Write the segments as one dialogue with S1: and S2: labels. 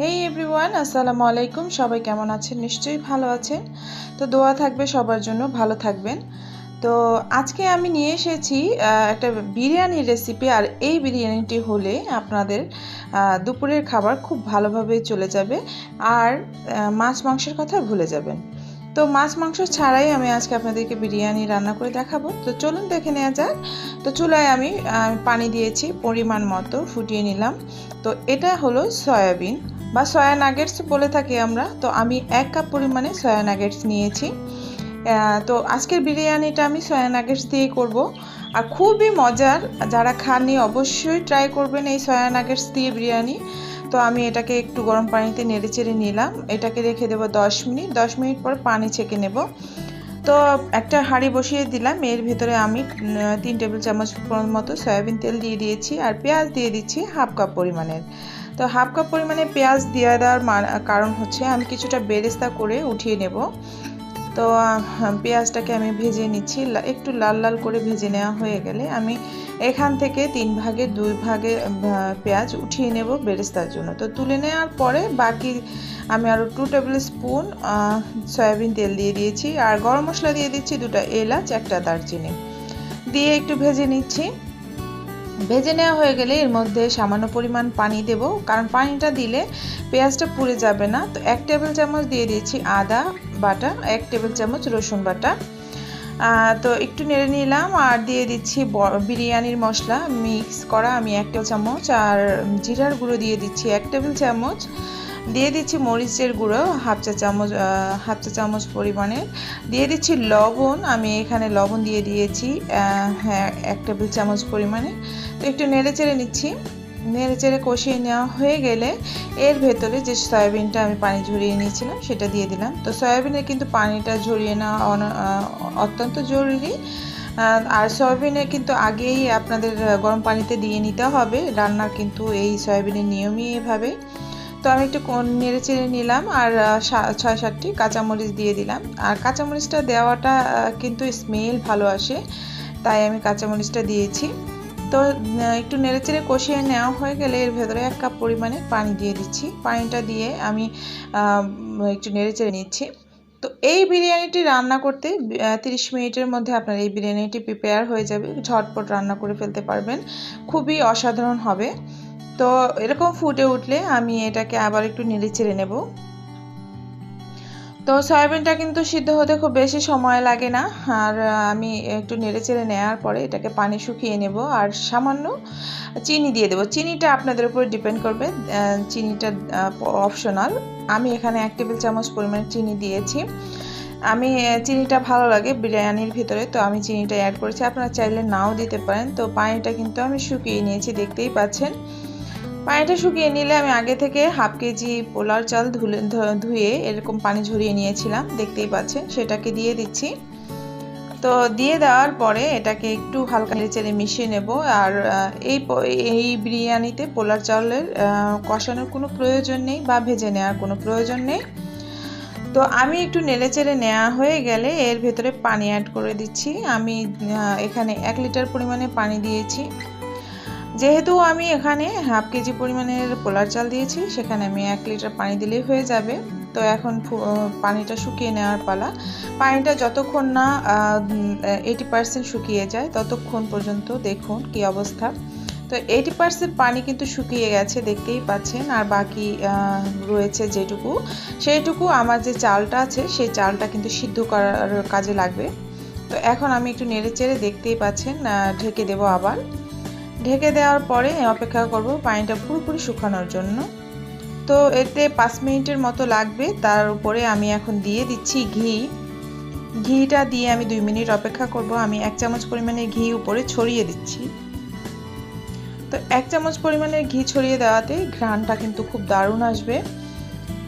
S1: হেই everyone আসসালামু আলাইকুম। সবাই কেমন আছেন? নিশ্চয়ই ভালো আছেন। তো দোয়া থাকবে সবার জন্য, ভালো থাকবেন। তো আজকে আমি নিয়ে এসেছি একটা বিরিয়ানির রেসিপি আর এই বিরিয়ানিটি হলে আপনাদের দুপুরের খাবার খুব ভালোভাবে চলে যাবে আর মাছ মাংসের কথা ভুলে যাবেন। তো মাছ মাংস ছাড়াই আমি আজকে আপনাদেরকে বিরিয়ানি রান্না করে দেখাবো। তো চলুন দেখে নেওয়া যাক। তো চুলায় আমি পানি দিয়েছি, পরিমাণ মতো ফুটিয়ে নিলাম। তো এটা হলো সয়াবিন। বা সয়া নাগেটস বলে থাকি আমরা, তো আমি এক কাপ পরিমাণে সয়া নাগেটস নিয়েছি। তো আজকের বিরিয়ানিটা আমি সয়া নাগেটস দিয়ে করব। আর খুবই মজার, যারা খাননি অবশ্যই ট্রাই করবেন এই সয়া নাগেটস দিয়ে বিরিয়ানি। তো আমি এটাকে একটু গরম পানিতে নেড়ে চেড়ে নিলাম। এটাকে রেখে দেবো দশ মিনিট। দশ মিনিট পর পানি ছেঁকে নেব। তো একটা হাঁড়ি বসিয়ে দিলাম। এর ভেতরে আমি তিন টেবিল চামচ মতো সয়াবিন তেল দিয়ে দিয়েছি আর পেঁয়াজ দিয়ে দিচ্ছি হাফ কাপ পরিমাণের। তো হাফ কাপ পরিমাণে পেঁয়াজ দিয়ে দেওয়ার কারণ হচ্ছে আমি কিছুটা বেরেস্তা করে উঠিয়ে নেব। তো পেঁয়াজটাকে আমি ভেজে নিচ্ছি। একটু লাল লাল করে ভেজে নেওয়া হয়ে গেলে আমি এখান থেকে তিন ভাগে, দুই ভাগে পেঁয়াজ উঠিয়ে নেব বেরেস্তার জন্য। তো তুলে নেওয়ার পরে বাকি আমি আরও টু টেবিল স্পুন সয়াবিন তেল দিয়ে দিয়েছি। আর গরম মশলা দিয়ে দিচ্ছি দুটো এলাচ, একটা দারচিনি। দিয়ে একটু ভেজে নিচ্ছি। ভেজে নেওয়া হয়ে গেলে এর মধ্যে সামান্য পরিমাণ পানি দেব, কারণ পানিটা দিলে পেঁয়াজটা পুড়ে যাবে না। তো এক টেবিল চামচ দিয়ে দিয়েছি আদা বাটা, এক টেবিল চামচ রসুন বাটা। তো একটু নেড়ে নিলাম আর দিয়ে দিচ্ছি বিরিয়ানির মশলা মিক্স করা আমি এক টেবিল চামচ আর জিরার গুঁড়ো দিয়ে দিচ্ছি এক টেবিল চামচ। দিয়ে দিচ্ছি মরিচের গুঁড়ো, হাফ চা চামচ হাফ চা চামচ পরিমাণে দিয়ে দিচ্ছি লবণ, আমি এখানে লবণ দিয়ে দিয়েছি হ্যাঁ এক টেবিল চামচ পরিমাণে। তো একটু নেড়ে চেড়ে নিচ্ছি। নেড়ে চেড়ে কষিয়ে নেওয়া হয়ে গেলে এর ভেতরে যে সয়াবিনটা আমি পানি ঝরিয়ে নিয়েছিলাম, সেটা দিয়ে দিলাম। তো সয়াবিনে কিন্তু পানিটা ঝরিয়ে নেওয়া অত্যন্ত জরুরি। আর সয়াবিনে কিন্তু আগেই আপনাদের গরম পানিতে দিয়ে নিতে হবে। রান্নার কিন্তু এই সয়াবিনের নিয়মই এভাবে তো আমি একটু নেড়ে চেড়ে নিলাম আর ছয় সাতটি কাঁচামরিচ দিয়ে দিলাম। আর কাঁচামরিচটা দেওয়াটা কিন্তু স্মেল ভালো আসে, তাই আমি কাঁচামরিচটা দিয়েছি। তো একটু নেড়েচেড়ে কষিয়ে নেওয়া হয়ে গেলে এর ভেতরে এক কাপ পরিমাণে পানি দিয়ে দিচ্ছি। পানিটা দিয়ে আমি একটু নেড়েচেড়ে নিচ্ছি। তো এই বিরিয়ানিটি রান্না করতে তিরিশ মিনিটের মধ্যে আপনার এই বিরিয়ানিটি প্রিপেয়ার হয়ে যাবে। ঝটপট রান্না করে ফেলতে পারবেন। খুবই অসাধারণ হবে। তো এরকম ফুটে উঠলে আমি এটাকে আবার একটু নেড়ে চেড়ে নেব। তো সয়াবিনটা কিন্তু সিদ্ধ হতে খুব বেশি সময় লাগে না। আর আমি একটু নেড়ে চেড়ে নেওয়ার পরে এটাকে পানি শুকিয়ে নেব আর সামান্য চিনি দিয়ে দেবো। চিনিটা আপনাদের উপর ডিপেন্ড করবে চিনিটা অপশনাল আমি এখানে এক টেবিল চামচ পরিমাণ চিনি দিয়েছি। আমি চিনিটা ভালো লাগে বিরিয়ানির ভিতরে, তো আমি চিনিটা অ্যাড করেছি। আপনারা চাইলে নাও দিতে পারেন। তো পানিটা কিন্তু আমি শুকিয়ে নিয়েছি, দেখতেই পাচ্ছেন। পানিটা শুকিয়ে নিলে আমি আগে থেকে হাফ কেজি পোলার চাল ধুলে ধুয়ে এরকম পানি ঝরিয়ে নিয়েছিলাম দেখতেই পাচ্ছেন সেটাকে দিয়ে দিচ্ছি। তো দিয়ে দেওয়ার পরে এটাকে একটু হালকা নেড়েচেড়ে মিশিয়ে নেব আর এই এই বিরিয়ানিতে পোলার চাউলের আহ, কষানোর কোনো প্রয়োজন নেই বা ভেজে নেওয়ার কোনো প্রয়োজন নেই। তো আমি একটু নেড়েচেড়ে নেওয়া হয়ে গেলে এর ভেতরে পানি অ্যাড করে দিচ্ছি। আমি এখানে এক লিটার পরিমাণে পানি দিয়েছি। যেহেতু আমি এখানে হাফ কেজি পরিমাণের পোলার চাল দিয়েছি, সেখানে আমি এক লিটার পানি দিলেই হয়ে যাবে। তো এখন পানিটা শুকিয়ে নেওয়ার পালা। পানিটা যতক্ষণ না এইটি পার্সেন্ট শুকিয়ে যায়, ততক্ষণ পর্যন্ত দেখুন কি অবস্থা। তো এইটি পার্সেন্ট পানি কিন্তু শুকিয়ে গেছে, দেখতেই পাচ্ছেন। আর বাকি রয়েছে যেটুকু, সেইটুকু আমার যে চালটা আছে, সেই চালটা কিন্তু সিদ্ধ করার কাজে লাগবে। তো এখন আমি একটু নেড়ে চেড়ে দেখতেই পাচ্ছেন ঢেকে দেবো আবার। ঢেকে দেওয়ার পরে অপেক্ষা করব পানিটা পুরোপুরি শুকানোর জন্য। তো এতে পাঁচ মিনিটের মতো লাগবে। তার উপরে আমি এখন দিয়ে দিচ্ছি ঘি। ঘিটা দিয়ে আমি দুই মিনিট অপেক্ষা করব। আমি এক চামচ পরিমাণে ঘি উপরে ছড়িয়ে দিচ্ছি। তো এক চামচ পরিমাণে ঘি ছড়িয়ে দেওয়াতে ঘ্রাণটা কিন্তু খুব দারুণ আসবে।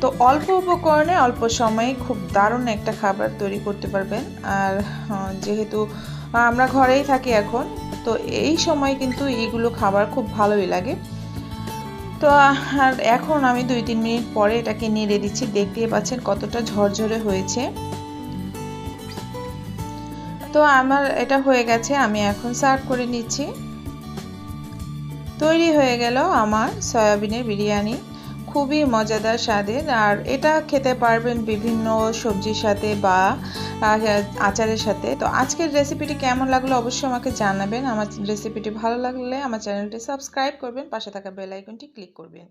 S1: তো অল্প উপকরণে অল্প সময়ে খুব দারুণ একটা খাবার তৈরি করতে পারবেন। আর যেহেতু আমরা ঘরেই থাকি এখন তো এই সময় কিন্তু এইগুলো খাবার খুব ভালোই লাগে। তো, আর এখন আমি দুই তিন মিনিট পরে এটাকে নেড়ে দিচ্ছি। দেখতেই পাচ্ছেন কতটা ঝরঝরে হয়েছে। তো আমার এটা হয়ে গেছে, আমি এখন সার্ভ করে নিচ্ছি। তৈরি হয়ে গেল আমার সয়াবিনের বিরিয়ানি। খুবই মজাদার স্বাদের, আর এটা খেতে পারবেন বিভিন্ন সবজির সাথে বা আচারের সাথে। তো আজকের রেসিপিটি কেমন লাগল অবশ্যই আমাকে জানাবেন। আমার রেসিপিটি ভালো লাগলে আমার চ্যানেলটি সাবস্ক্রাইব করবেন, পাশে থাকা বেল আইকনটি ক্লিক করবেন।